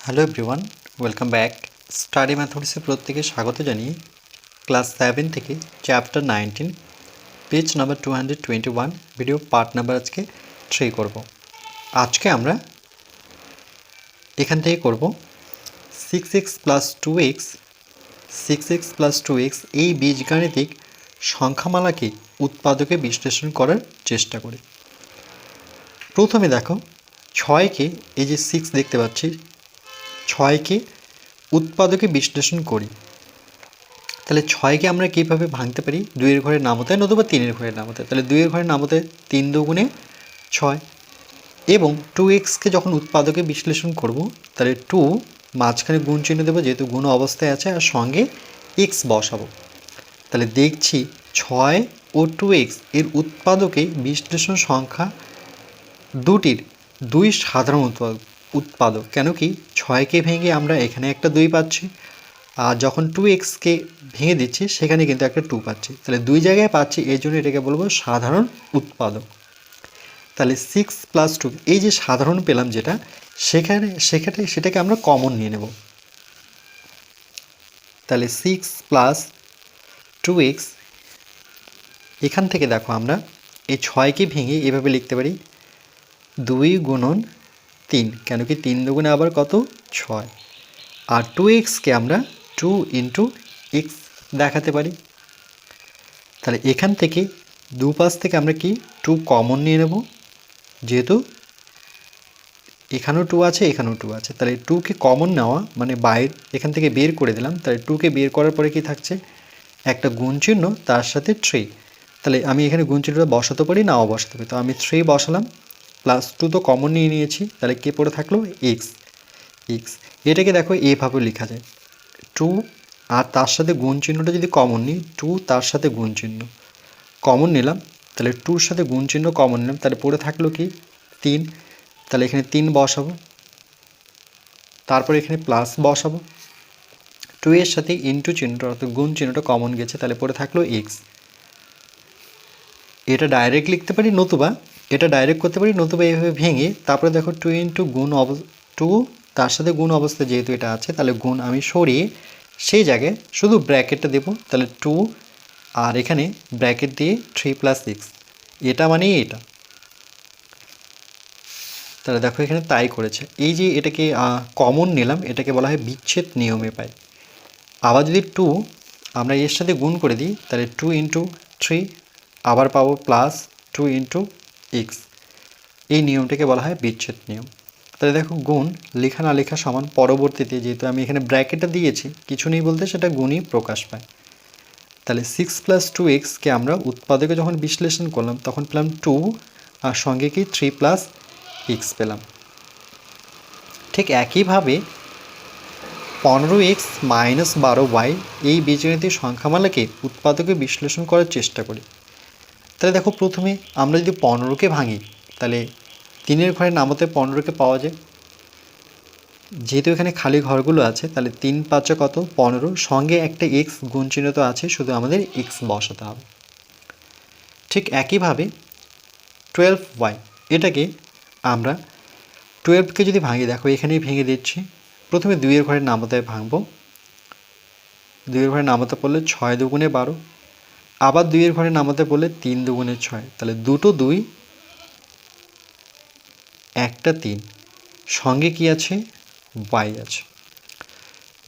Hello everyone welcome back study ম্যাথমেটিক্সে প্রত্যেকে স্বাগত জানিয়ে ক্লাস সেভেন থেকে chapter nineteen page number two hundred twenty one video part number আজকে three করব। আজকে আমরা এখান থেকে করব six x plus two x six x plus two x এই বীজগাণিতিক সংখ্যামালাকে উৎপাদকে বিশ্লেষণ করার চেষ্টা করি। প্রথমে দেখো ছয়কে এই যে সিক্স দেখতে পাচ্ছি ছয়কে উৎপাদকে বিশ্লেষণ করি। তাহলে ছয়কে আমরা কীভাবে ভাঙতে পারি? দুইয়ের ঘরের নামতে নতুবা তিনের ঘরের নামতে তাহলে দুইয়ের ঘরের নামতে তিন দুগুণে ছয়। এবং টু এক্সকে যখন উৎপাদকে বিশ্লেষণ করব, তাহলে টু মাঝখানে গুণ চিহ্ন দেবো যেহেতু গুণ অবস্থায় আছে আর সঙ্গে এক্স বসাবো। তাহলে দেখছি ছয় ও টু এক্সের উৎপাদকে বিশ্লেষণ সংখ্যা দুটির দুই সাধারণ উৎপাদক। উৎপাদক। কেন কি? ছয়কে ভেঙে আমরা এখানে একটা দুই পাচ্ছি। আর যখন টু এক্সকে ভেঙে দিচ্ছি, সেখানে কিন্তু একটা টু পাচ্ছি। তাহলে দুই জায়গায় পাচ্ছি এই জন্য এটাকে বলব সাধারণ উৎপাদক। তাহলে সিক্স প্লাস টু এই যে সাধারণ পেলাম যেটা, সেখানে সেখানে সেটাকে আমরা কমন নিয়ে নেব। তাহলে সিক্স প্লাস টু এক্স এখান থেকে দেখো আমরা এই ছয়কে ভেঙে এভাবে লিখতে পারি, দুই গুণন তিন, কেন কি তিন দুগুণে আবার কত? ছয়। আর টু এক্সকে আমরা টু ইন্টু এক্স দেখাতে পারি। তাহলে এখান থেকে দু পাশ থেকে আমরা কি? টু কমন নিয়ে নেব। যেহেতু এখানেও টু আছে, এখানেও টু আছে। তাহলে টুকে কমন নেওয়া মানে বাইর এখান থেকে বের করে দিলাম। তাহলে টুকে বের করার পরে কি থাকছে? একটা গুণ চিহ্ন, তার সাথে থ্রি তাহলে আমি এখানে গুণ চিহ্নটা বসাতে পারি, নাও বসাতে পারি। তো আমি থ্রি বসালাম। প্লাস টু তো কমন নিয়ে নিয়েছি, তাহলে কে পড়ে থাকল? এক্স এক্স এটাকে দেখো এভাবে লেখা যায়। টু আর তার সাথে গুণ চিহ্নটা যদি কমন নিই টু তার সাথে গুণ চিহ্ন। কমন নিলাম, তাহলে টুর সাথে গুণ চিহ্ন কমন নিলাম, তাহলে পড়ে থাকল কি? তিন। তাহলে এখানে তিন বসাবো। তারপর এখানে প্লাস বসাবো। টু এর সাথে ইন্টু চিহ্নটা, অর্থাৎ গুণ চিহ্নটা কমন গেছে, তাহলে পড়ে থাকল এক্স এটা ডাইরেক্ট লিখতে পারি নতুবা এটা ডাইরেক্ট করতে পারি, নতুবা এইভাবে ভেঙে তারপরে দেখো টু ইন্টু গুণ অব টু তার সাথে গুণ অবস্থা যেহেতু এটা আছে, তাহলে গুণ আমি সরিয়ে সেই জায়গায় শুধু ব্র্যাকেটটা দেবো, তাহলে টু আর এখানে ব্র্যাকেট দিয়ে থ্রি প্লাস সিক্স এটা মানেই এটা। তাহলে দেখো এখানে তাই করেছে। এই যে এটাকে কমন নিলাম, এটাকে বলা হয় বিচ্ছেদ নিয়মে পাই। আবার যদি টু আমরা এর সাথে গুণ করে দিই, তাহলে টু ইন্টু থ্রি আবার পাবো প্লাস টু ইন্টু এক্স এই নিয়মটাকে বলা হয় বিচ্ছেদ নিয়ম। তাহলে দেখো গুণ লেখা না লেখা সমান পরবর্তীতে যেহেতু আমি এখানে ব্র্যাকেটটা দিয়েছি, কিছু নেই বলতে সেটা গুণই প্রকাশ পায়। তাহলে সিক্স প্লাস টু এক্সকে আমরা উৎপাদকে যখন বিশ্লেষণ করলাম, তখন পেলাম টু আর সঙ্গে কি থ্রি প্লাস এক্স পেলাম। ঠিক একইভাবে পনেরো এক্স মাইনাস বারো ওয়াই এই বীজগণিতের সংখ্যামালাকে উৎপাদকে বিশ্লেষণ করার চেষ্টা করি। তাহলে দেখো প্রথমে আমরা যদি পনেরোকে ভাঙি, তাহলে তিনের ঘরে নামতে পনেরোকে পাওয়া যায়। যেহেতু এখানে খালি ঘরগুলো আছে, তাহলে তিন পাঁচে কত? পনেরো। সঙ্গে একটা এক্স গুণ চিহ্ন তো আছে, শুধু আমাদের এক্স বসাতে হবে। ঠিক একইভাবে টুয়েলভ ওয়াই এটাকে আমরা টুয়েলভকে যদি ভাঙি, দেখো এখানেই ভেঙে দিচ্ছি। প্রথমে দুইয়ের ঘরে নামতায় ভাঙবো। দুইয়ের ঘরে নামতে পড়লে ছয় দুগুণে বারো। আবার দুইয়ের ঘরে নামাতে বলে তিন দুগুণে ছয়। তাহলে দুটো দুই, একটা তিন। সঙ্গে কি আছে? বাই আছে।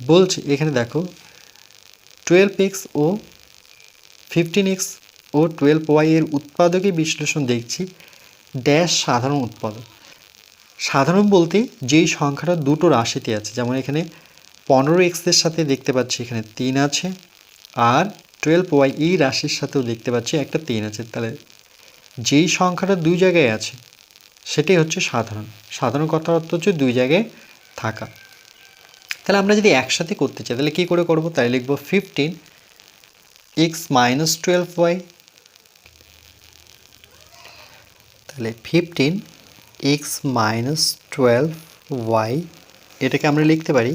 বলছে, এখানে দেখো টুয়েলভ এক্স ও ফিফটিন এক্স ও টুয়েলভ ওয়াই এর উৎপাদকে বিশ্লেষণ দেখছি ড্যাশ সাধারণ উৎপাদক। সাধারণ বলতে যেই সংখ্যাটা দুটো রাশিতে আছে, যেমন এখানে পনেরো এক্সের সাথে দেখতে পাচ্ছি, এখানে তিন আছে, আর টুয়েলভ ওয়াই এই রাশির সাথেও দেখতে পাচ্ছি একটা তিন আছে। তাহলে যেই সংখ্যাটা দুই জায়গায় আছে, সেটাই হচ্ছে সাধারণ। সাধারণ কথার অর্থ হচ্ছে দুই জায়গায় থাকা। তাহলে আমরা যদি একসাথে করতে চাই, তাহলে কী করে করব? তাই লিখব fifteen x minus twelve y তাহলে fifteen x minus twelve y এটাকে আমরা লিখতে পারি।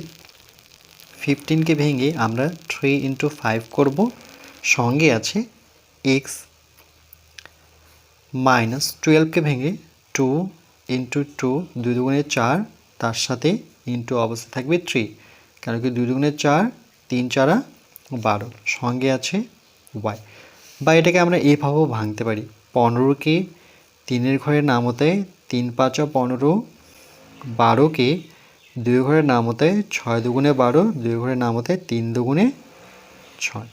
ফিফটিনকে ভেঙে আমরা থ্রি ইন্টু ফাইভ করব। সঙ্গে আছে এক্স মাইনাস টুয়েলভকে ভেঙে টু ইন্টু টু দুই দুগুণে চার, তার সাথে ইন্টু অবস্থা থাকবে থ্রি কারণ কি দুই দুগুণে চার, তিন চারা বারো, সঙ্গে আছে ওয়াই বা এটাকে আমরা এভাবেও ভাঙতে পারি। পনেরোকে তিনের ঘরের নাম হতে তিন পাঁচা পনেরো বারোকে দুই ঘরের নাম হতে ছয় দুগুণে বারো, দুই ঘরের নাম হতে তিন দুগুণে ছয়।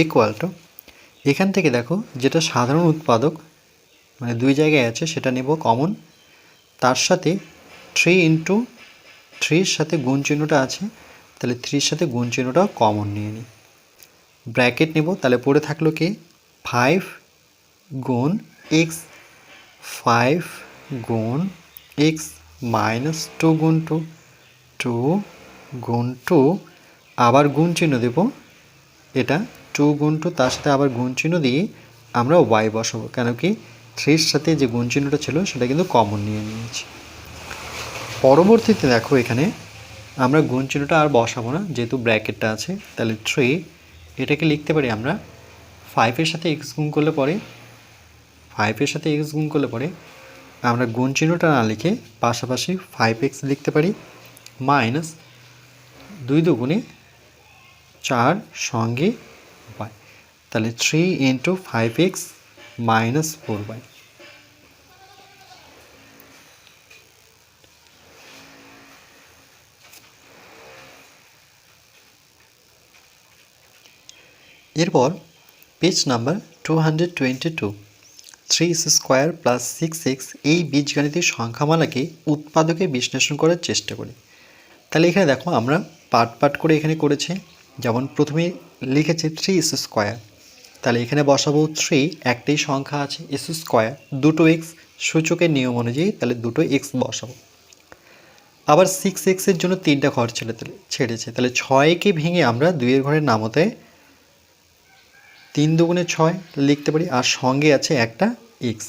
ইকুয়াল টু এখান থেকে দেখো যেটা সাধারণ উৎপাদক মানে দুই জায়গায় আছে, সেটা নেব কমন তার সাথে থ্রি ইন্টু থ্রির সাথে গুণ চিহ্নটা আছে, তাহলে থ্রির সাথে গুণ চিহ্নটা কমন নিয়ে নিই। ব্র্যাকেট নেব, তাহলে পড়ে থাকল কি? ফাইভ গুণ এক্স ফাইভ গুণ এক্স মাইনাস টু গুণ টু টু গুণ টু আবার গুণ চিহ্ন দেব, এটা টু গুণ টু তার সাথে আবার গুণ চিহ্ন দিয়ে আমরা ওয়াই বসাবো। কেন কি? থ্রির সাথে যে গুণ চিহ্নটা ছিল, সেটা কিন্তু কমন নিয়ে নিয়েছি। পরবর্তীতে দেখো এখানে আমরা গুণ চিহ্নটা আর বসাবো না, যেহেতু ব্র্যাকেটটা আছে, তাহলে থ্রি, এটাকে লিখতে পারি আমরা ফাইভের সাথে এক্স গুণ করলে পরে ফাইভের সাথে এক্স গুণ করলে পরে আমরা গুণ চিহ্নটা না লিখে পাশাপাশি ফাইভ এক্স লিখতে পারি মাইনাস দুই দুগুণে চার সঙ্গে ওয়াই তাহলে three into five x minus four y এরপর page number two hundred twenty two three square plus six x এই বীজগণিতের সংখ্যামালাকে উৎপাদকে বিশ্লেষণ করার চেষ্টা করি। তাহলে এখানে দেখো আমরা পার্ট পার্ট করে এখানে করেছে। যেমন প্রথমে লিখেছে থ্রি এস স্কোয়ার তাহলে এখানে বসাবো থ্রি একটাই সংখ্যা আছে এস স্কোয়ার দুটো এক্স সূচকের নিয়ম অনুযায়ী তাহলে দুটো এক্স বসাবো। আবার সিক্স এক্সের জন্য তিনটা ঘর ছেড়ে ছেড়েছে। তাহলে ছয়কে ভেঙে আমরা দুইয়ের ঘরের নামতে তিন দুগুণে ছয় লিখতে পারি, আর সঙ্গে আছে একটা এক্স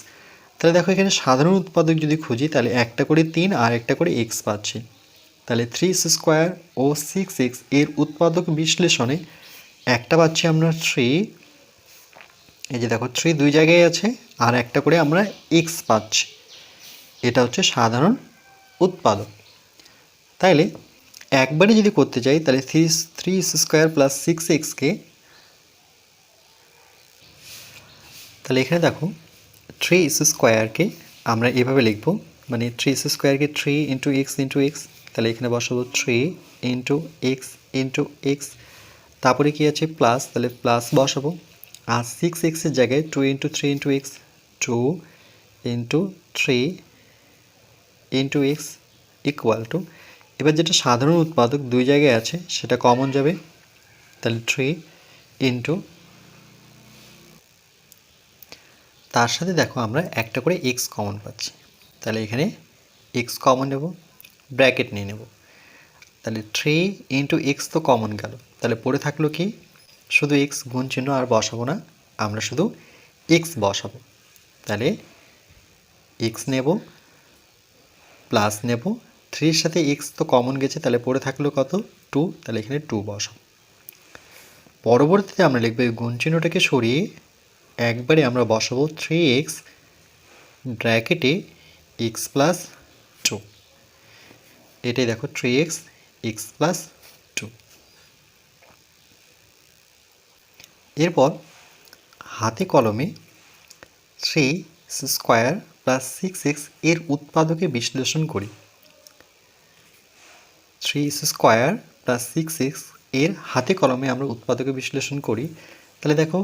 তাহলে দেখো এখানে সাধারণ উৎপাদক যদি খুঁজি, তাহলে একটা করে তিন আর একটা করে এক্স পাচ্ছি। তাহলে থ্রি স্কোয়ার ও সিক্স এক্সের উৎপাদক বিশ্লেষণে একটা পাচ্ছি আমরা থ্রি এই যে দেখো থ্রি দুই জায়গায় আছে, আর একটা করে আমরা এক্স পাচ্ছি। এটা হচ্ছে সাধারণ উৎপাদক তাইলে একবারে যদি করতে চাই তাহলে three three square plus six এক্সকে তাহলে এখানে দেখো থ্রি স্কোয়ারকে আমরা এভাবে লিখব। মানে থ্রি স্কোয়ারকে three into x into x তাহলে এখানে বসাবো three into x into x তারপরে কি আছে? প্লাস তাহলে প্লাস বসাবো। আর সিক্স এক্সের জায়গায় two into three into x two into three into x equal to এবার যেটা সাধারণ উৎপাদক দুই জায়গায় আছে, সেটা কমন যাবে। তাহলে থ্রি ইন্টু তার সাথে দেখো আমরা একটা করে এক্স কমন পাচ্ছি। তাহলে এখানে এক্স কমন নেব ব্র্যাকেট নিয়ে নেব। তাহলে থ্রি ইন্টু এক্স তো কমন গেল। তাহলে পড়ে থাকল কি? শুধু এক্স গুণ চিহ্ন আর বসাবো না, আমরা শুধু এক্স বসাবো। তাহলে এক্স নেব প্লাস নেব। থ্রির সাথে এক্স তো কমন গেছে, তাহলে পড়ে থাকল কত? টু তাহলে এখানে টু বসাবো। পরবর্তীতে আমরা লিখব এই গুণ চিহ্নটাকে সরিয়ে একবারে আমরা বসাবো থ্রি এক্স ব্র্যাকেটে এক্স প্লাস টু এটাই দেখো three x x plus two এরপর হাতে কলমে থ্রি স্কোয়ার প্লাস সিক্স এক্সের উৎপাদকে বিশ্লেষণ করি। থ্রি স্কোয়ার প্লাস সিক্স এক্সের হাতে কলমে আমরা উৎপাদকে বিশ্লেষণ করি। তাহলে দেখো,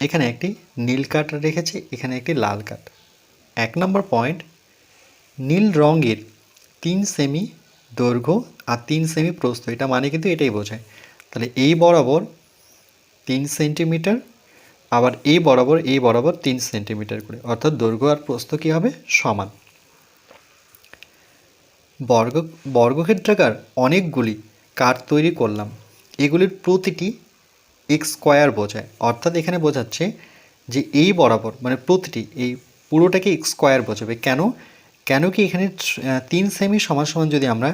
এখানে একটি নীল কাঠ রেখেছে, এখানে একটি লাল কাঠ এক নম্বর পয়েন্ট, নীল রঙের তিন সেমি দৈর্ঘ্য আর তিন সেমি প্রস্থ, এটা মানে কিন্তু এটাই বোঝায়। তাহলে এই বরাবর তিন সেন্টিমিটার, আবার এই বরাবর এই বরাবর তিন সেন্টিমিটার করে। অর্থাৎ দৈর্ঘ্য আর প্রস্থ কী হবে? সমান। বর্গ, বর্গক্ষেত্রাকার অনেকগুলি কাঠ তৈরি করলাম। এগুলির প্রতিটি এক্স স্কোয়ার বোঝায়। অর্থাৎ এখানে বোঝাচ্ছে যে এই বরাবর মানে প্রতিটি, এই পুরোটাকে এক্স স্কোয়ার বোঝাবে। কেন? কেন কি এখানে তিন সেমি সমান সমান যদি আমরা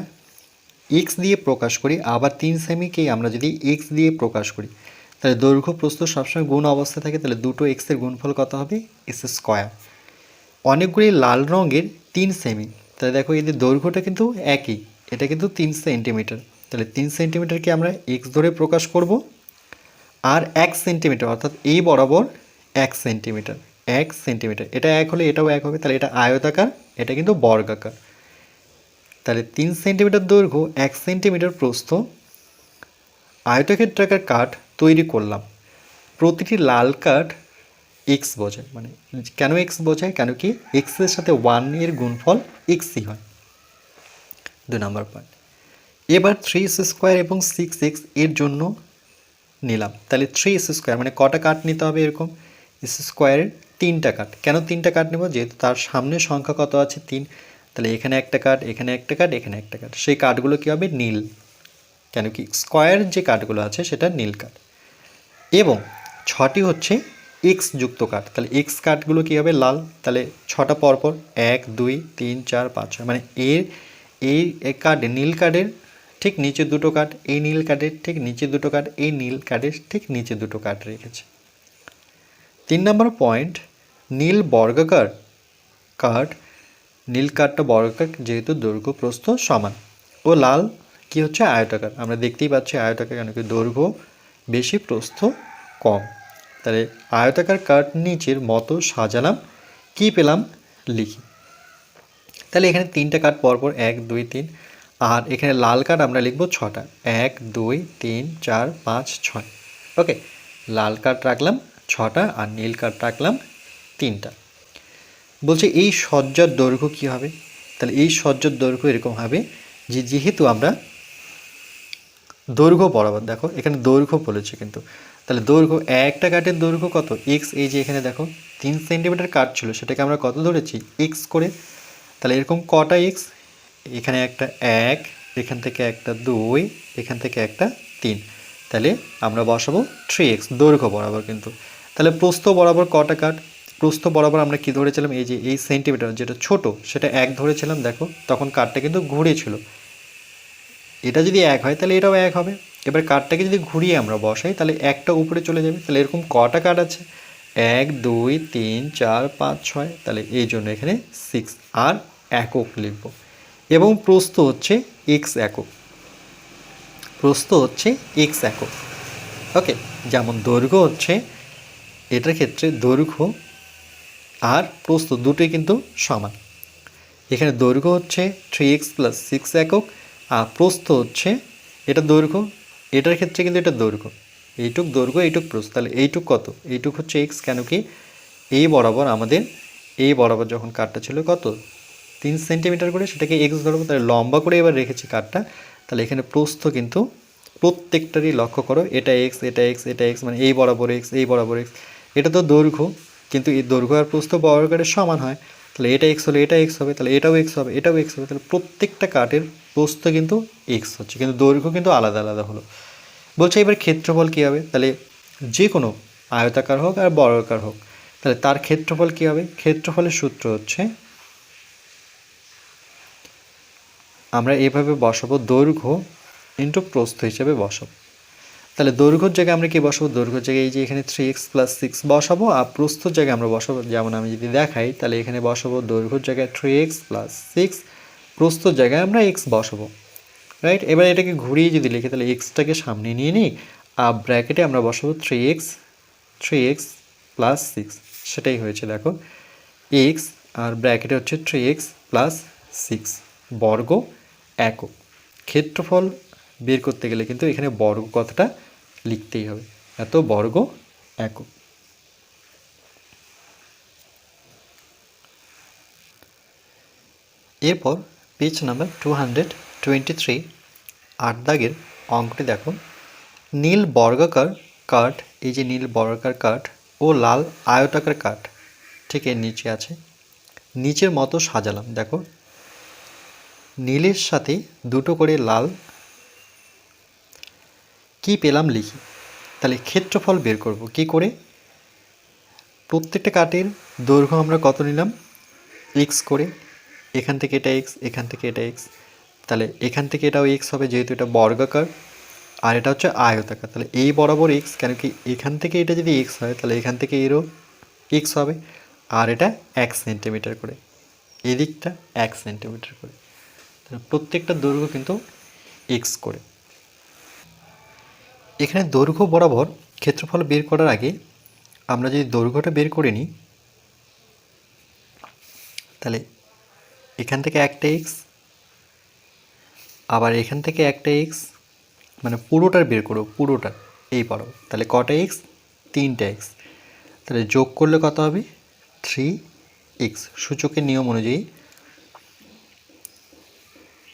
এক্স দিয়ে প্রকাশ করি, আবার তিন সেমিকে আমরা যদি এক্স দিয়ে প্রকাশ করি তাহলে দৈর্ঘ্য প্রস্থ সবসময় গুণ অবস্থায় থাকে, তাহলে দুটো এক্সের গুণফল কত হবে? এস স্কোয়ার অনেকগুলি লাল রঙের তিন সেমি তাহলে দেখো এদের দৈর্ঘ্যটা কিন্তু একই, এটা কিন্তু তিন সেন্টিমিটার তাহলে তিন সেন্টিমিটারকে আমরা এক্স ধরে প্রকাশ করব, আর এক সেন্টিমিটার অর্থাৎ এই বরাবর এক সেন্টিমিটার এক সেন্টিমিটার এটা এক হলে এটাও এক হবে, তাহলে এটা আয়তাকার, এটা কিন্তু বর্গাকার. তাহলে তিন সেন্টিমিটার দৈর্ঘ্য, এক সেন্টিমিটার প্রস্থ, আয়তক্ষেত্রাকার কাঠ তৈরি করলাম। প্রতিটি লাল কাঠ এক্স বোঝায় মানে কেন এক্স বোঝায়? কেন কি এক্সের সাথে ওয়ানের গুণফল এক্সই হয়। দু নম্বর পয়েন্ট এবার থ্রি এস স্কোয়ার এবং সিক্স এক্সের জন্য নিলাম। তাহলে থ্রি এস স্কোয়ার মানে কটা কাঠ নিতে হবে এরকম? এস স্কোয়ারের তিনটা কাঠ কেন তিনটা কাঠ নেব? যেহেতু তার সামনে সংখ্যা কত আছে? তিন। তাহলে এখানে একটা কাঠ এখানে একটা কাঠ এখানে একটা কাঠ সেই কাঠগুলো কী হবে? নীল। কেন কি স্কোয়ার যে কাঠগুলো আছে, সেটা নীল কাঠ এবং ছটি হচ্ছে এক্স যুক্ত কাঠ তাহলে এক্স কাঠগুলো কী হবে? লাল। তাহলে ছটা পরপর এক, দুই, তিন, চার, পাঁচ, ছয়। মানে এর, এই কার্ডে নীল কার্ডের ঠিক নিচে দুটো কাঠ এই নীল কার্ডের ঠিক নিচে দুটো কাঠ এই নীল কার্ডের ঠিক নিচে দুটো কাঠ রেখেছে। তিন নম্বর পয়েন্ট নীল বর্গাকার কাঠ নীল কাঠটা বর্গাকার যেহেতু দৈর্ঘ্য, প্রস্থ সমান। ও লাল, কি হচ্ছে? আয়তাকার। আমরা দেখতেই পাচ্ছি আয়তাকার কেন? কি দৈর্ঘ্য বেশি প্রস্থ কম। তাহলে আয়তাকার কাঠ নিচের মতো সাজালাম। কি পেলাম? লিখি। তাহলে এখানে তিনটা কাঠ পরপর এক, দুই, তিন। আর এখানে লাল কাঠ আমরা লিখব ছটা। এক, দুই, তিন, চার, পাঁচ, ছয়। ওকে, লাল কাঠ রাখলাম, ছটা আর নীল কাঠ রাখলাম, তিনটা। বলছে এই সজ্জার দৈর্ঘ্য কী হবে? তাহলে এই সজ্জার দৈর্ঘ্য এরকম হবে যে যেহেতু আমরা দৈর্ঘ্য বরাবর, দেখো, এখানে দৈর্ঘ্য বলেছে কিন্তু। তাহলে দৈর্ঘ্য, একটা কাঠের দৈর্ঘ্য কত? এক্স এই যে এখানে দেখো, তিন সেন্টিমিটার কাঠ ছিল, সেটাকে আমরা কত ধরেছি? এক্স করে। তাহলে এরকম কটা এক্স এখানে একটা এক, এখান থেকে একটা দুই, এখান থেকে একটা তিন। তাহলে আমরা বসাবো থ্রি এক্স দৈর্ঘ্য বরাবর কিন্তু। তাহলে প্রস্থ বরাবর কটা কাঠ? প্রস্থ বরাবর আমরা কি ধরেছিলাম? এই যে, এই সেন্টিমিটার যেটা ছোট, সেটা এক ধরেছিলাম, দেখো, তখন কাঠটা কিন্তু ঘুরেছিল এটা যদি এক হয়, তাহলে এটাও এক হবে। এবার কাঠটাকে যদি ঘুরিয়ে আমরা বসাই, তাহলে একটা উপরে চলে যাবে। তাহলে এরকম কটা কাঠ আছে? এক, দুই, তিন, চার, পাঁচ, ছয়। তাহলে এই জন্য এখানে সিক্স আর একক লিখব। এবং প্রস্থ হচ্ছে এক্স একক। প্রস্থ হচ্ছে এক্স একক। ওকে যেমন দৈর্ঘ্য হচ্ছে, এটার ক্ষেত্রে দৈর্ঘ্য আর প্রস্থ দুটোই কিন্তু সমান। এখানে দৈর্ঘ্য হচ্ছে থ্রি এক্স প্লাস সিক্স একক। প্রস্থ হচ্ছে এটা দৈর্ঘ্য, এটার ক্ষেত্রে কিন্তু এটা দৈর্ঘ্য। এইটুক দৈর্ঘ্য, এইটুক প্রস্থ। তাহলে এইটুক কত? এইটুক হচ্ছে এক্স কেন কি? এই বরাবর আমাদের এই বরাবর যখন কাঠটা ছিল কত? তিন সেন্টিমিটার করে সেটাকে এক্স ধরবো, তাহলে লম্বা করে এবার রেখেছি কাঠটা তাহলে এখানে প্রস্থ কিন্তু প্রত্যেকটারই লক্ষ্য করো। এটা এক্স এটা এক্স এটা এক্স মানে এই বরাবর এক্স এই বরাবর এক্স এটা তো দৈর্ঘ্য, কিন্তু এই দৈর্ঘ্য আর প্রস্থ বর্গাকারের সমান হয়। তাহলে এটা এক্স হলে এটা এক্স হবে, তাহলে এটাও এক্স হবে, এটাও এক্স হবে। তাহলে প্রত্যেকটা কাঠের প্রস্থ কিন্তু এক্স হচ্ছে, কিন্তু দৈর্ঘ্য কিন্তু আলাদা আলাদা হলো। বলছে এবার ক্ষেত্রফল কী হবে? তাহলে যে কোনো আয়তাকার হোক আর বর্গাকার হোক, তাহলে তার ক্ষেত্রফল কী হবে? ক্ষেত্রফলের সূত্র হচ্ছে, আমরা এভাবে বসাবো দৈর্ঘ্য ইন্টু প্রস্থ হিসেবে বসাবো। তাহলে দৈর্ঘ্যর জায়গায় আমরা কি বসাবো? দৈর্ঘ্যর জায়গায় এই যে এখানে থ্রি এক্স প্লাস সিক্স বসাবো, আর প্রস্থর জায়গায় আমরা বসাবো, যেমন আমি যদি দেখাই, তাহলে এখানে বসাবো দৈর্ঘ্যর জায়গায় থ্রি এক্স প্লাস সিক্স প্রস্থর জায়গায় আমরা এক্স বসাবো রাইট এবার এটাকে ঘুরিয়ে যদি লিখি, তাহলে এক্সটাকে সামনে নিয়ে নিই, আর ব্র্যাকেটে আমরা বসাবো three x three x plus six সেটাই হয়েছে, দেখো। এক্স আর ব্র্যাকেটে হচ্ছে থ্রি এক্স প্লাস সিক্স বর্গ একক। ক্ষেত্রফল বের করতে গেলে কিন্তু এখানে বর্গ কথাটা লিখতেই হবে। এত বর্গ একক। এরপর page number two hundred twenty three আট দাগের অঙ্কটি দেখো। নীল বর্গাকার কাঠ, এই যে নীল বর্গাকার কাঠ, ও লাল আয়তাকার কাঠ, ঠিক এর নিচে আছে। নিচের মতো সাজালাম, দেখো। নীলের সাথে দুটো করে লাল। কি পেলাম লিখি? তাহলে ক্ষেত্রফল বের করব, কি করে? প্রত্যেকটা কাঠের দৈর্ঘ্য আমরা কত নিলাম? এক্স করে। এখান থেকে এটা এক্স এখান থেকে এটা এক্স তাহলে এখান থেকে এটাও এক্স হবে যেহেতু এটা বর্গাকার, আর এটা হচ্ছে আয়তাকার। তাহলে এই বরাবর এক্স কেন কি এখান থেকে এটা যদি এক্স হয়, তাহলে এখান থেকে এরও এক্স হবে, আর এটা এক সেন্টিমিটার করে। এদিকটা এক সেন্টিমিটার করে। তাহলে প্রত্যেকটা দৈর্ঘ্য কিন্তু এক্স করে। এখানে দৈর্ঘ্য বরাবর ক্ষেত্রফল বের করার আগে আমরা যদি দৈর্ঘ্যটা বের করে নিই, তাহলে এখান থেকে একটা এক্স আবার এখান থেকে একটা এক্স মানে পুরোটার বের করো, পুরোটা, এই পারো। তাহলে কটা এক্স তিনটা এক্স তাহলে যোগ করলে কত হবে? থ্রি এক্স সূচকের নিয়ম অনুযায়ী।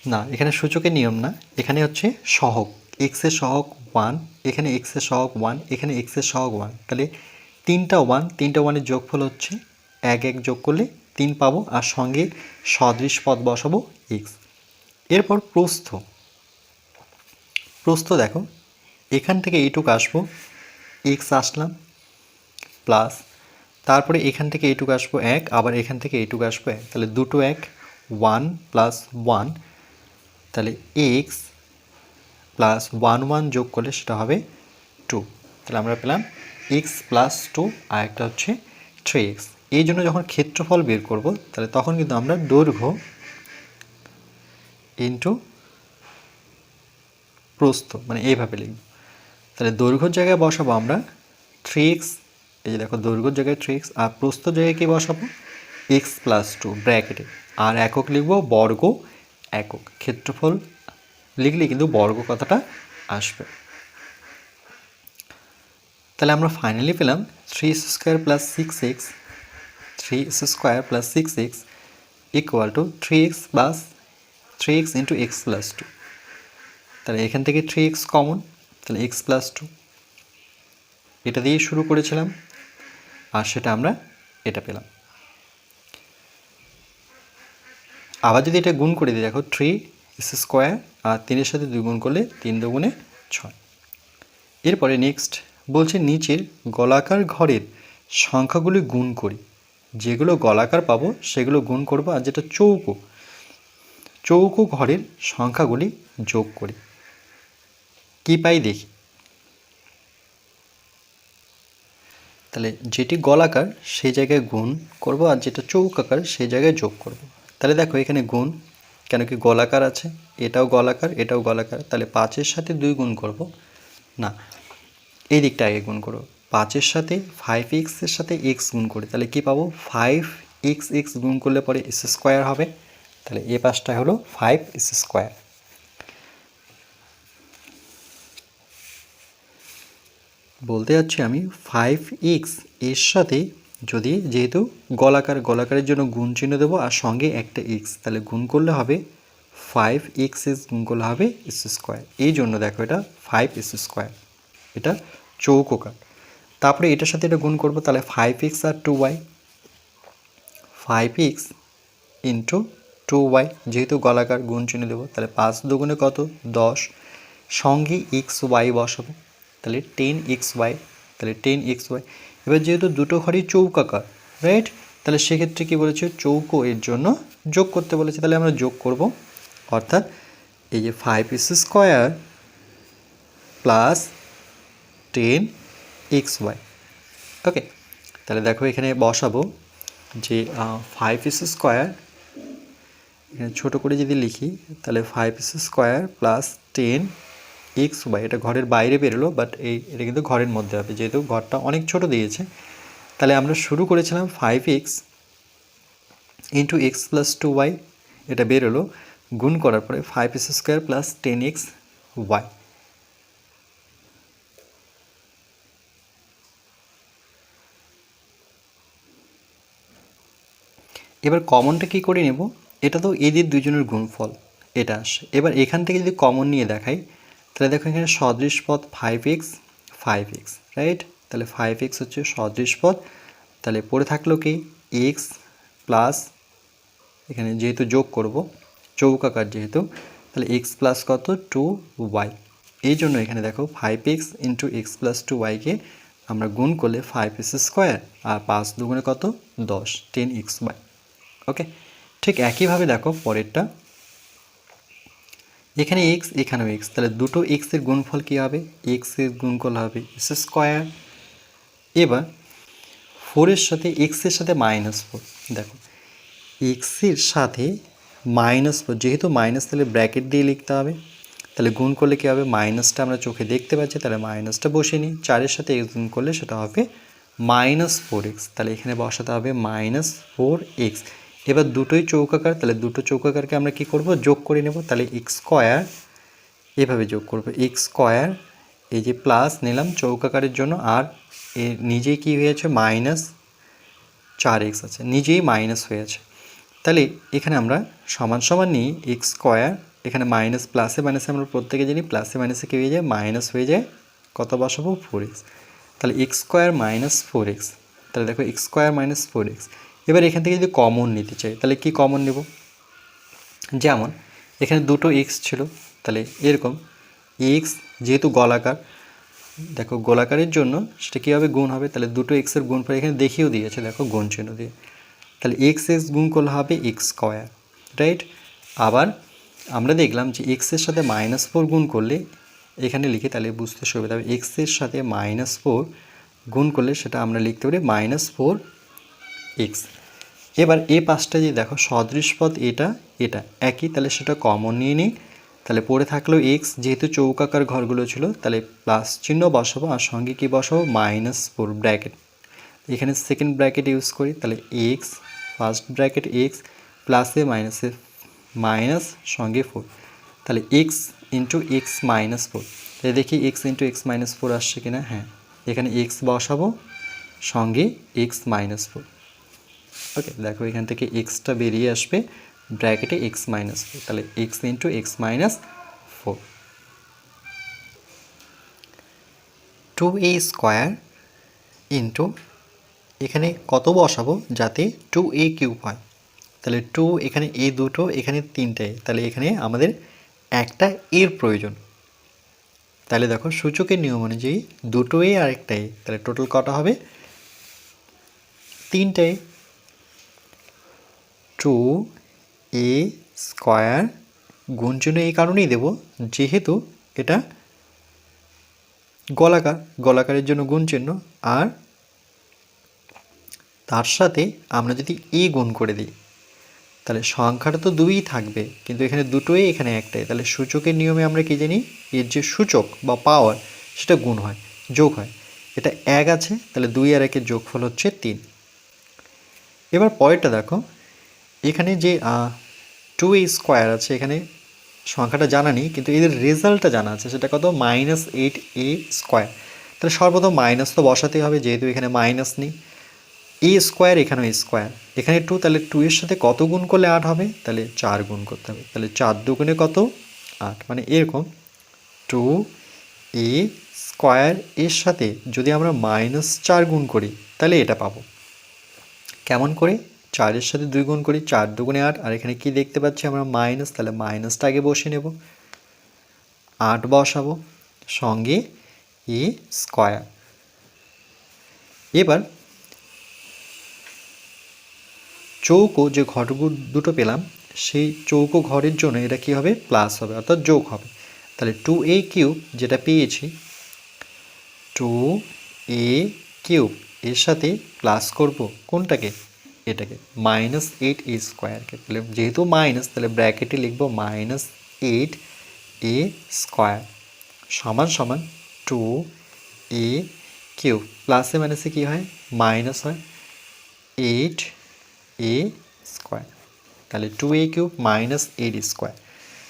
না, এখানে সূচকের নিয়ম না, এখানে হচ্ছে সহগ। এক্সের সহগ ওয়ান এখানে এক্সের সহগ ওয়ান এখানে এক্সের সহগ ওয়ান তাহলে তিনটা ওয়ান তিনটা ওয়ানের যোগফল হচ্ছে এক এক যোগ করলে তিন পাবো আর সঙ্গে সদৃশ পদ বসাবো এক্স এরপর প্রস্থ। প্রস্থ দেখো, এখান থেকে এইটুকু আসব এক্স আসলাম প্লাস তারপরে এখান থেকে এইটুকু আসব এক, আবার এখান থেকে এইটুকু আসব এক। তাহলে দুটো এক ওয়ান প্লাস ওয়ান তাহলে এক্স প্লাস ওয়ান ওয়ান যোগ করলে সেটা হবে টু তাহলে আমরা পেলাম এক্স প্লাস টু আর একটা হচ্ছে থ্রি এক্স এই জন্য যখন ক্ষেত্রফল বের করব, তাহলে তখন কিন্তু আমরা দৈর্ঘ্য ইন্টু প্রস্থ মানে এইভাবে লিখব। তাহলে দৈর্ঘ্যর জায়গায় বসাবো আমরা থ্রি এক্স এই যে দেখো দৈর্ঘ্যর জায়গায় থ্রি এক্স আর প্রস্থ জায়গায় কী বসাবো? এক্স প্লাস টু ব্র্যাকেটে আর একক লিখব বর্গ একক। ক্ষেত্রফল লিখলে কিন্তু বর্গ কথাটা আসবে। তাহলে আমরা ফাইনালি পেলাম three square plus six x three square plus six x equal to three x plus three x into x plus two তাহলে এখান থেকে থ্রি এক্স কমন তাহলে এক্স প্লাস টু এটা দিয়ে শুরু করেছিলাম, আর সেটা আমরা এটা পেলাম। আবার যদি এটা গুণ করে দিই, দেখো থ্রি স্কোয়ার আর তিনের সাথে দুই গুণ করলে তিন দুগুণে ছয়। এরপরে নেক্সট বলছে নিচের গলাকার ঘরের সংখ্যাগুলি গুণ করি। যেগুলো গলাকার পাবো, সেগুলো গুণ করব আর যেটা চৌকো। চৌকো ঘরের সংখ্যাগুলি যোগ করি। কী পাই দেখি? তাহলে যেটি গলাকার, সেই জায়গায় গুণ করব আর যেটা চৌকাকার, সেই জায়গায় যোগ করব। তাহলে দেখো এখানে গুণ, কেন কি গলাকার আছে? এটাও গলাকার এটাও গলাকার। তাহলে পাঁচের সাথে দুই গুণ করব? না, এই দিকটা আগে গুণ করো পাঁচের সাথে ফাইভ এক্সের সাথে এক্স গুণ করি, তাহলে কি পাবো? ফাইভ এক্স এক্স গুণ করলে পরে এস স্কোয়ার হবে, তাহলে এ পাশটা হলো ফাইভ এস স্কোয়ার বলতে যাচ্ছি আমি ফাইভ এক্সের সাথে যদি যেহেতু গলাকার, গলাকারের জন্য গুণ চিহ্ন দেবো আর সঙ্গে একটা এক্স তাহলে গুণ করলে হবে ফাইভ এক্স এক্স গুণ করলে হবে এস স্কোয়ার এই জন্য দেখো এটা ফাইভ এস স্কোয়ার এটা চৌকোকার। তারপরে এটার সাথে এটা গুণ করব, তাহলে ফাইভ এক্স আর two y five x into two y যেহেতু গলাকার গুণ চিহ্ন দেবো, তাহলে পাঁচ দুগুণে কত? দশ। সঙ্গে এক্স ওয়াই বসাবো, তাহলে টেন এক্স ওয়াই তাহলে টেন এক্স ওয়াই এবার যেহেতু দুটো ঘরই চৌকাকার রাইট তাহলে সেক্ষেত্রে কী বলেছে? চৌকো এর জন্য যোগ করতে বলেছে, তাহলে আমরা যোগ করব, অর্থাৎ এই যে five s square plus ten x y. Okay, তাহলে দেখো এখানে বসাবো যে ফাইভ এস স্কোয়ার এখানে ছোটো করে যদি লিখি, তাহলে five s square plus ten x y. এটা ঘরের বাইরে বেরোলো বাট এই, এটা কিন্তু ঘরের মধ্যে হবে, যেহেতু ঘরটা অনেক ছোট দিয়েছে। তাহলে আমরা শুরু করেছিলাম five x into x plus two y এটা বেরোলো। গুণ করার পরে five s square plus ten x y. এবার কমনটা কী করে নেব? এটা তো এদের দুজনের গুণফল, এটা আসে। এবার এখান থেকে যদি কমন নিয়ে দেখাই, তাহলে দেখো এখানে সদৃশ পদ five x five x right তাহলে ফাইভ এক্স হচ্ছে সদৃশ পদ। তাহলে পড়ে থাকল কি? এক্স প্লাস এখানে যেহেতু যোগ করব চৌকাকার যেহেতু, তাহলে এক্স প্লাস কত? টু ওয়াই এই জন্য এখানে দেখো five x into x plus two ওয়াইকে আমরা গুণ করলে ফাইভ এক্স স্কোয়ার আর পাঁচ দুগুণে কত? দশ টেন এক্স ওয়াই ওকে ঠিক একইভাবে দেখো পরেরটা। এখানে এক্স এখানেও এক্স তাহলে দুটো এক্সের গুণফল কী হবে? এক্সের গুণফল হবে এস স্কোয়ার এবার ফোরের সাথে এক্সের সাথে মাইনাস ফোর দেখো এক্সের সাথে মাইনাস ফোর যেহেতু মাইনাস তাহলে ব্র্যাকেট দিয়ে লিখতে হবে। তাহলে গুণ করলে কী হবে? মাইনাসটা আমরা চোখে দেখতে পাচ্ছি, তাহলে মাইনাসটা বসিয়ে নিই। চারের সাথে এক্স গুণ করলে সেটা হবে মাইনাস ফোর এক্স তাহলে এখানে বসাতে হবে মাইনাস ফোর এক্স এবার দুটোই চৌকাকার তাহলে দুটো চৌকাকারকে আমরা কি করব? যোগ করে নেব। তাহলে এক্স স্কোয়ার এভাবে যোগ করব। এক্স স্কোয়ার এই যে প্লাস নিলাম চৌকাকারের জন্য, আর এ নিজেই কী হয়েছে মাইনাস চার এক্স আছে। নিজেই মাইনাস হয়েছে তাহলে এখানে আমরা সমান সমান নিই এক্স স্কোয়ার এখানে মাইনাস প্লাসে মাইনাসে আমরা প্রত্যেকে জানি প্লাসে মাইনাসে কী হয়ে যায়? মাইনাস হয়ে যায়। কত বসাবো? ফোর এক্স তাহলে x square minus four x তাহলে দেখো x square minus four x এবার এখান থেকে যদি কমন নিতে চাই, তাহলে কি কমন নেব? যেমন, এখানে দুটো এক্স ছিল, তাহলে এরকম এক্স যেহেতু গলাকার, দেখো গোলাকারের জন্য সেটা কীভাবে গুণ হবে? তাহলে দুটো এক্সের গুণ পরে এখানে দেখিয়েও দিয়েছে, দেখো গুণ চিহ্ন দিয়ে। তাহলে এক্স এক্স গুণ করলে হবে এক্স স্কোয়ার রাইট আবার আমরা দেখলাম যে এক্সের সাথে মাইনাস ফোর গুণ করলে এখানে লিখে তাহলে বুঝতে সুবিধা হবে এক্সের সাথে মাইনাস ফোর গুণ করলে সেটা আমরা লিখতে পারি মাইনাস ফোর এক্স এবার এ পাঁচটা যে দেখো সদৃশ পদ এটা এটা একই, তাহলে সেটা কমন নিয়ে নিই। তাহলে পড়ে থাকল এক্স যেহেতু চৌকাকার ঘরগুলো ছিল, তাহলে প্লাস চিহ্ন বসাবো আর সঙ্গে কি বসাবো? মাইনাস ফোর ব্র্যাকেট এখানে সেকেন্ড ব্র্যাকেট ইউজ করি, তাহলে এক্স ফার্স্ট ব্র্যাকেট এক্স প্লাসে মাইনাসে মাইনাস সঙ্গে ফোর তাহলে x into x minus four তাহলে দেখি x into x minus four আসছে কিনা? হ্যাঁ এখানে এক্স বসাবো, সঙ্গে এক্স মাইনাস ফোর ওকে দেখো এখান থেকে এক্সটা বেরিয়ে আসবে ব্র্যাকেটে এক্স মাইনাস ফোর তাহলে x into x minus four two a square into এখানে কত বসাবো? যাতে টু এ কিউব হয়। তাহলে টু এখানে এ দুটো, এখানে তিনটে। তাহলে এখানে আমাদের একটা এর প্রয়োজন। তাহলে দেখো সূচকের নিয়ম অনুযায়ী দুটো এ আর একটা এ তাহলে টোটাল কটা হবে? তিনটে। টু এ স্কোয়ার গুণ জন্য এই কারণেই দেব, যেহেতু এটা গলাকার, গলাকারের জন্য গুণ চিহ্ন আর তার সাথে আমরা যদি এ গুণ করে দিই, তাহলে সংখ্যাটা তো দুই থাকবে, কিন্তু এখানে দুটোই এখানে একটাই। তাহলে সূচকের নিয়মে আমরা কি জানি, এর যে সূচক বা পাওয়ার সেটা গুণ হয়, যোগ হয়। এটা এক আছে, তাহলে দুই আর একের যোগফল হচ্ছে তিন। এবার পরেরটা দেখো এখানে যে টু এ স্কোয়ার আছে, এখানে সংখ্যাটা জানা নেই, কিন্তু এদের রেজাল্টটা জানা আছে, সেটা কত? মাইনাস এইট এ স্কোয়ার তাহলে সর্বপ্রথম মাইনাস তো বসাতেই হবে, যেহেতু এখানে মাইনাস নেই। এ স্কোয়ার এখানেও স্কোয়ার এখানে টু তাহলে টু এর সাথে কত গুণ করলে আট হবে? তাহলে চার গুণ করতে হবে। তাহলে চার দুগুণে কত? আট। মানে এরকম টু এ স্কোয়ার এর সাথে যদি আমরা মাইনাস চার গুণ করি, তাহলে এটা পাবো। কেমন করে? চারের সাথে দুই গুণ করি, চার দুগুণে আট, আর এখানে কি দেখতে পাচ্ছি আমরা? মাইনাস, তাহলে মাইনাসটা আগে বসে নেব। আট বসাবো, সঙ্গে এ স্কোয়ার। এবার চৌকো যে ঘরগুলো দুটো পেলাম, সেই চৌকো ঘরের জন্য এটা কি হবে? প্লাস হবে, অর্থাৎ যোগ হবে। তাহলে টু এ কিউব যেটা পেয়েছি, টু এ কিউব, এর সাথে প্লাস করব। কোনটাকে? এটাকে মাইনাস এইট এ স্কোয়ারকে তাহলে যেহেতু মাইনাস তাহলে ব্র্যাকেটে লিখব মাইনাস এইট এ স্কোয়ার সমান সমান টু এ কিউব প্লাসে মাইনাসে কী হয়? মাইনাস হয় এইট এ স্কোয়ার তাহলে two a cube minus eight square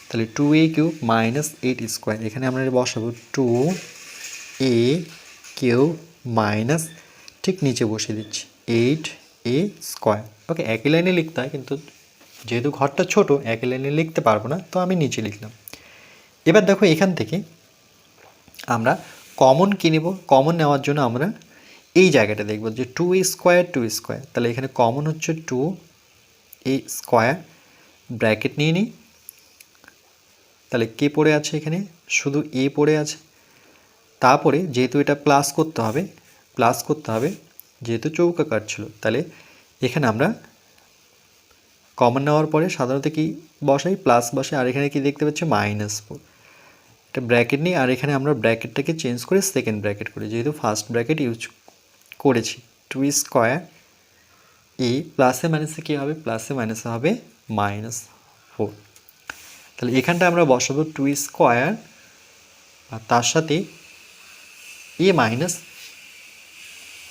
তাহলে two a cube minus eight square এখানে আমরা বসাবো টু এ কিউব মাইনাস ঠিক নিচে বসিয়ে দিচ্ছি এইট এ স্কোয়ার ওকে একই লাইনে লিখতে হয়, কিন্তু যেহেতু ঘরটা ছোট, একই লাইনে লিখতে পারব না, তো আমি নিচে লিখলাম। এবার দেখো এখান থেকে আমরা কমন কী নেব? কমন নেওয়ার জন্য আমরা এই জায়গাটা দেখব যে two a square two square তাহলে এখানে কমন হচ্ছে টু এ স্কোয়ার ব্র্যাকেট নিয়ে নিই। তাহলে কে পড়ে আছে এখানে? শুধু এ পড়ে আছে। তারপরে যেহেতু এটা প্লাস করতে হবে প্লাস করতে হবে যেহেতু চৌকাকার ছিল, তাহলে এখানে আমরা কমন নেওয়ার পরে সাধারণত কি বসাই? প্লাস বসে আর এখানে কি দেখতে পাচ্ছি? মাইনাস ফোর এটা ব্র্যাকেট নিই, আর এখানে আমরা ব্র্যাকেটটাকে চেঞ্জ করে সেকেন্ড ব্র্যাকেট করি। যেহেতু ফার্স্ট ব্র্যাকেট ইউজ করেছি টু স্কোয়ার এ প্লাসে মাইনাসে কী হবে? প্লাসে মাইনাসে হবে মাইনাস ফোর তাহলে এখানটা আমরা বসাবো টু স্কোয়ার আর তার সাথে এ মাইনাস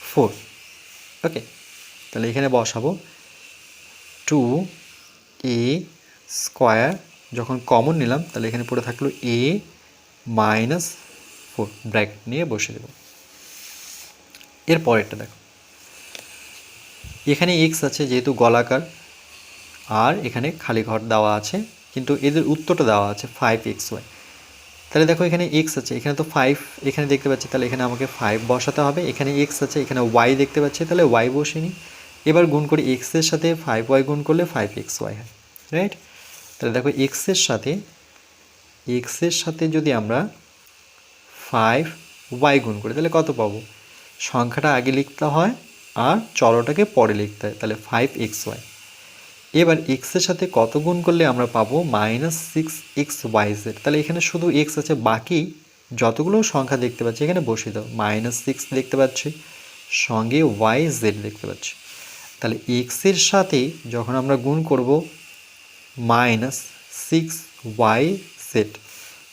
ফোর ওকে তাহলে এখানে বসাবো। টু এ স্কোয়ার যখন কমন নিলাম, তাহলে এখানে পড়ে থাকল এ মাইনাস ফোর ব্র্যাকেট নিয়ে বসে দেব। এর পরেরটা দেখো। এখানে এক্স আছে যেহেতু গলাকার, আর এখানে খালি ঘর দেওয়া আছে, কিন্তু এদের উত্তরটা দেওয়া আছে ফাইভ এক্স ওয়াই তাহলে দেখো এখানে এক্স আছে, এখানে তো ফাইভ এখানে দেখতে পাচ্ছি, তাহলে এখানে আমাকে ফাইভ বসাতে হবে, এখানে এক্স আছে, এখানে ওয়াই দেখতে পাচ্ছি, তাহলে ওয়াই বসিয়ে নিই। এবার গুণ করি এক্সের সাথে ফাইভ ওয়াই গুণ করলে ফাইভ এক্স ওয়াই হয় রাইট তাহলে দেখো এক্সের সাথে এক্সের সাথে যদি আমরা ফাইভ ওয়াই গুণ করি, তাহলে কত পাবো? সংখ্যাটা আগে লিখতে হয় আর চলটাকে পরে লিখতে হয়, তাহলে ফাইভ এক্স ওয়াই এবার এক্সের সাথে কত গুণ করলে আমরা পাবো? Minus six x y z তাহলে এখানে শুধু এক্স আছে, বাকি যতগুলো সংখ্যা দেখতে পাচ্ছি, এখানে বসিয়ে দাও। মাইনাস সিক্স দেখতে পাচ্ছি, সঙ্গে ওয়াই জেড দেখতে পাচ্ছি। তাহলে এক্সের সাথে যখন আমরা গুণ করব মাইনাস সিক্স ওয়াই জেড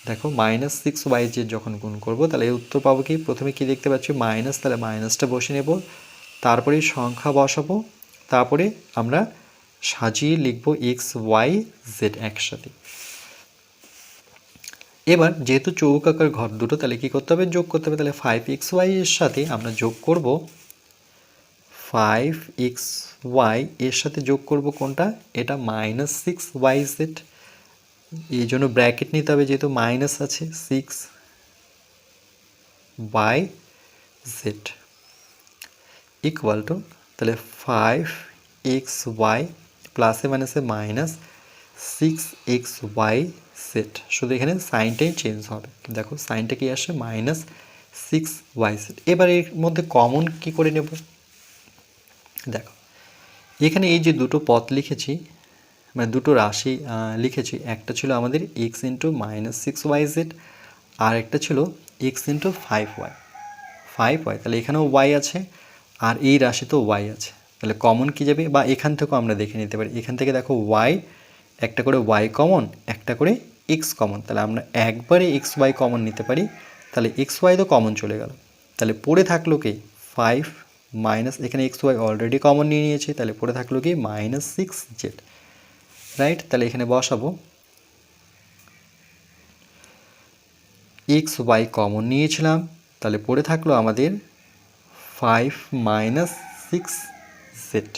দেখো মাইনাস সিক্স ওয়াই জেড যখন গুণ করব, তাহলে এই উত্তর পাবো কি? প্রথমে কি দেখতে পাচ্ছি? মাইনাস তাহলে মাইনাসটা বসে নেব, তারপরে সংখ্যা বসাবো, তারপরে আমরা সাজিয়ে লিখব এক্স ওয়াই জেড একসাথে। এবার যেহেতু চৌকাকার ঘর দুটো, তাহলে কী করতে হবে? যোগ করতে হবে। তাহলে ফাইভ এক্স ওয়াই এর সাথে আমরা যোগ করব। ফাইভ এক্স ওয়াই এর সাথে যোগ করব কোনটা? এটা মাইনাস সিক্স ওয়াই জেড এই জন্য ব্র্যাকেট নিতে হবে যেহেতু মাইনাস আছে six y z equal to তাহলে ফাইভ এক্স ওয়াই প্লাসে মাইনাসে minus six x y set. শুধু এখানে সাইনটাই চেঞ্জ হবে। দেখো, সাইনটা কি আসে? Minus six y set. এবার এর মধ্যে কমন কি করে নেব? দেখো, এখানে এই যে দুটো পথ লিখেছি মানে দুটো রাশি লিখেছি। একটা ছিল আমাদের x into minus six y z আর একটা ছিল x into five y. Five y, তাহলে এখানেও ওয়াই আছে, আর এই রাশিতেও ওয়াই আছে। তাহলে কমন কি যাবে? বা এখান থেকেও আমরা দেখে নিতে পারি। এখান থেকে দেখো ওয়াই একটা করে ওয়াই কমন একটা করে এক্স কমন তাহলে আমরা একবারে এক্স ওয়াই কমন নিতে পারি। তাহলে এক্স ওয়াই তো কমন চলে গেল। তাহলে পড়ে থাকল কি? ফাইভ মাইনাস এখানে এক্স ওয়াই অলরেডি কমন নিয়ে নিয়েছে। তাহলে পড়ে থাকল কি? মাইনাস সিক্স জেড রাইট তাহলে এখানে বসাবো। এক্স ওয়াই কমন নিয়েছিলাম। তাহলে পড়ে থাকল আমাদের ফাইভ মাইনাস সিক্স জেড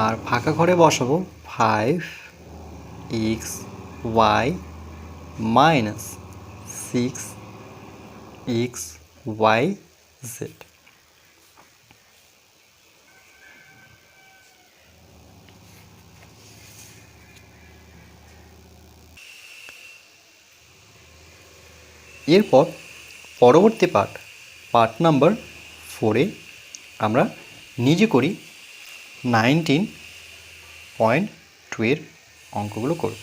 আর ফাঁকা ঘরে বসাবো five x y minus six x y z এরপর পরবর্তী পার্ট পার্ট নাম্বার ফোরে আমরা নিজে করি নাইনটিন পয়েন্ট টু এর অঙ্কগুলো করব।